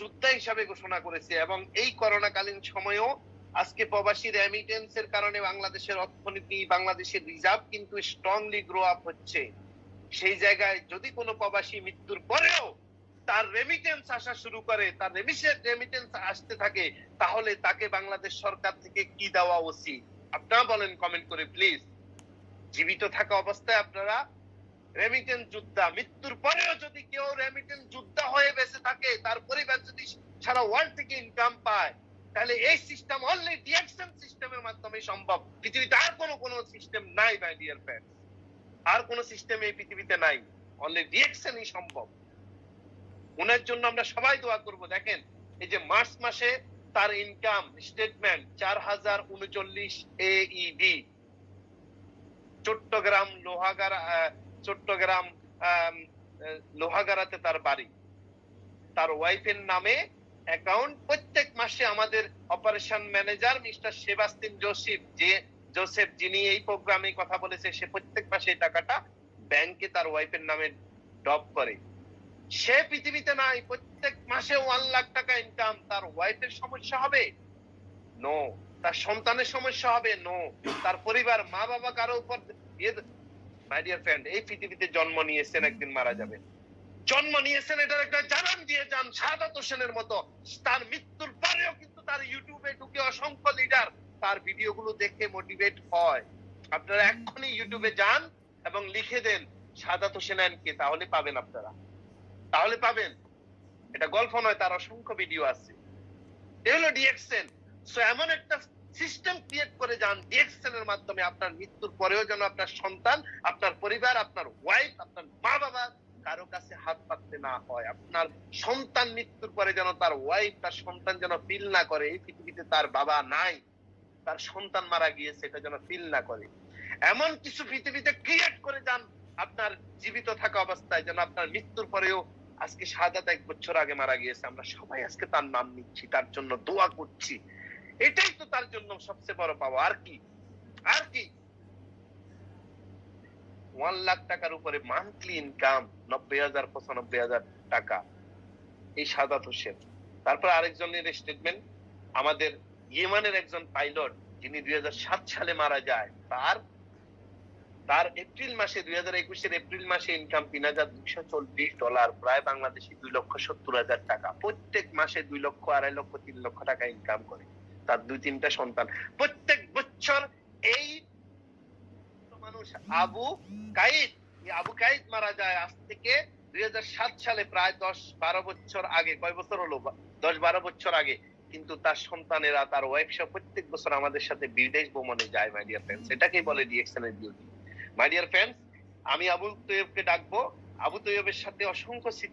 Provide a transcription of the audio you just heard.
যোদ্ধা হিসাবে ঘোষণা করেছে এবং এই করোনাকালীন সময়েও আজকে প্রবাসী রেমিটেন্সের কারণে বাংলাদেশের অর্থনীতি, বাংলাদেশের রিজার্ভ কিন্তু স্ট্রংলি গ্রো আপ হচ্ছে। সেই জায়গায় যদি কোনো প্রবাসী মৃত্যুর পরেও তার রেমিটেন্স আসা শুরু করে, তার রেমিটেন্স আসতে থাকে, তাহলে তাকে বাংলাদেশ সরকার থেকে কি দেওয়া উচিত? আপনারা বলেন কমেন্ট করে প্লিজ জীবিত থাকা অবস্থায় আপনারা রেমিটেন্স যোদ্ধা। মৃত্যুর পরেও যদি কেউ রেমিটেন্স যোদ্ধা হয়ে বেঁচে থাকে, তার পরিবার যদি সারা ওয়ার্ল্ড থেকে ইনকাম পায়, তাহলে এই সিস্টেম অনলি ডিএকশন সিস্টেমের মাধ্যমে সম্ভব। পৃথিবীতে আর কোনো কোনো সিস্টেম নাই মাই ডিয়ার ফ্রেন্ডস আর কোনো সিস্টেম এই পৃথিবীতে নাই। অনলি ডিএকশনই সম্ভব। ওনার জন্য আমরা সবাই দোয়া করব। দেখেন, এই যে মার্চ মাসে তার ইনকাম স্টেটমেন্ট চার হাজার উনচল্লিশ এইডি চট্টগ্রাম, লোহাগাড়া চট্টগ্রাম লোহাগাড়াতে তার বাড়ি। তার ওয়াইফের নামে অ্যাকাউন্ট প্রত্যেক মাসে আমাদের operation manager mister Sebastian Joseph, যে জোসেফ যিনি এই প্রোগ্রামে কথা বলেছে, সে প্রত্যেক মাসে এই টাকাটা ব্যাংকে তার ওয়াইফের নামে ড্রপ করে। সে পৃথিবীতে নাই, প্রত্যেক মাসে ওয়ান লাখ টাকা ইনকাম তার ওয়াইফের সমস্যা হবে? নো তার সন্তানের সমস্যা হবে? নো তার পরিবার মা বাবা কারও উপর মাই ডিয়ার ফ্রেন্ড এই পৃথিবীতে জন্ম নিয়েছেন, একদিন মারা যাবেন। জন্ম নিয়েছেন, এটার একটা জানান দিয়ে যান সাদাত হোসেনের মতো। তার মৃত্যুর পরেও কিন্তু তার ইউটিউবে ঢুকে অসংখ্য লিডার তার ভিডিওগুলো দেখে মোটিভেট হয়। আপনারা এক্ষুনি ইউটিউবে যান এবং লিখে দেন সাদাত হোসেন কে, তাহলে পাবেন আপনারা। তাহলে পাবেন। এটা গল্প নয়, তার অসংখ্য ভিডিও আছে। এ হলো সো এমন একটা সিস্টেম ক্রিয়েট করে যান ডিএক্সএন এর মাধ্যমে আপনার মৃত্যুর পরেও যেন আপনার সন্তান, আপনার পরিবার, আপনার ওয়াইফ আপনার মা বাবা কারও কাছে হাত পাততে না হয়। আপনার সন্তান মৃত্যুর পরে যেন তার ওয়াইফ তার সন্তান যেন ফিল না করে, এই পৃথিবীতে তার বাবা নাই, তার সন্তান মারা গিয়েছে, এটা যেন ফিল না করে। এমন কিছু পৃথিবীতে ক্রিয়েট করে যান, আপনার জীবিত থাকা অবস্থায় যেন আপনার মৃত্যুর পরেও আজকে সাদাত এক বছর আগে মারা গিয়েছে। আমরা সবাই আজকে তার নাম নিচ্ছি, তার জন্য দোয়া করছি। এটাই তো তার জন্য সবচেয়ে বড় পাওয়া। আর কি? আর কি? ওয়ান লাখ টাকার উপরে মান্থলি ইনকাম নব্বই হাজার, পঁচানব্বই হাজার টাকা। এই সাদাত হোসেন। তারপর আরেকজনের স্টেটমেন্ট আমাদের ইয়েমানের একজন পাইলট যিনি দুই হাজার সাত সালে মারা যায়, তার তার এপ্রিল মাসে, দুই হাজার একুশের এপ্রিল মাসে ইনকাম তিন হাজার দুইশো চল্লিশ ডলার প্রায় বাংলাদেশি দুই লক্ষ সত্তর হাজার টাকা। প্রত্যেক মাসে দুই লক্ষ, আড়াই লক্ষ, তিন লক্ষ টাকা ইনকাম করে। তার দুই তিনটা সন্তান। প্রত্যেক বছর এই মানুষ আবু কাইদ আবু কাইদ মারা যায় আজ থেকে দুই সালে, প্রায় দশ বারো বছর আগে। কয় বছর হলো? দশ বারো বছর আগে। কিন্তু তার সন্তানেরা, তার ওয়াইফ সহ প্রত্যেক বছর আমাদের সাথে বিদেশ ভ্রমণে যায় মাই ডিয়ার ফ্রেন্ডস এটাকেই বলে ডিএক্সএনের বিউটি মাই ডিয়ার ফ্রেন্ডস আমি আবু তৈয়বকে ডাকবো। আবু তৈয়বের সাথে অসংখ্য স্মৃতি